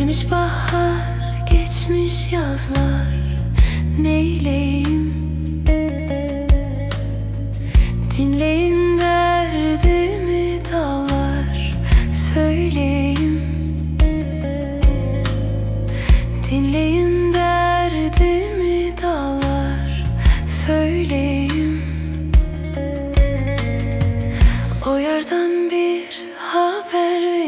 Gelmiş bahar geçmiş yazlar. Neyleyim? Dinleyin derdimi dağlar. Söyleyeyim. Dinleyin derdimi dağlar. Söyleyeyim. O yerden bir haber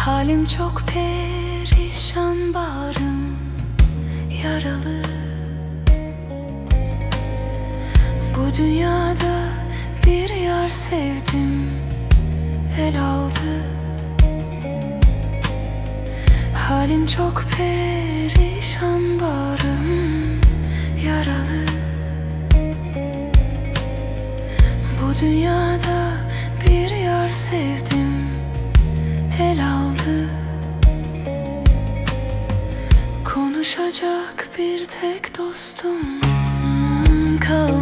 Halim çok perişan bağrım yaralı. Bu dünyada bir yar sevdim el aldı. Halim çok perişan Konuşacak bir tek dostum kalmadı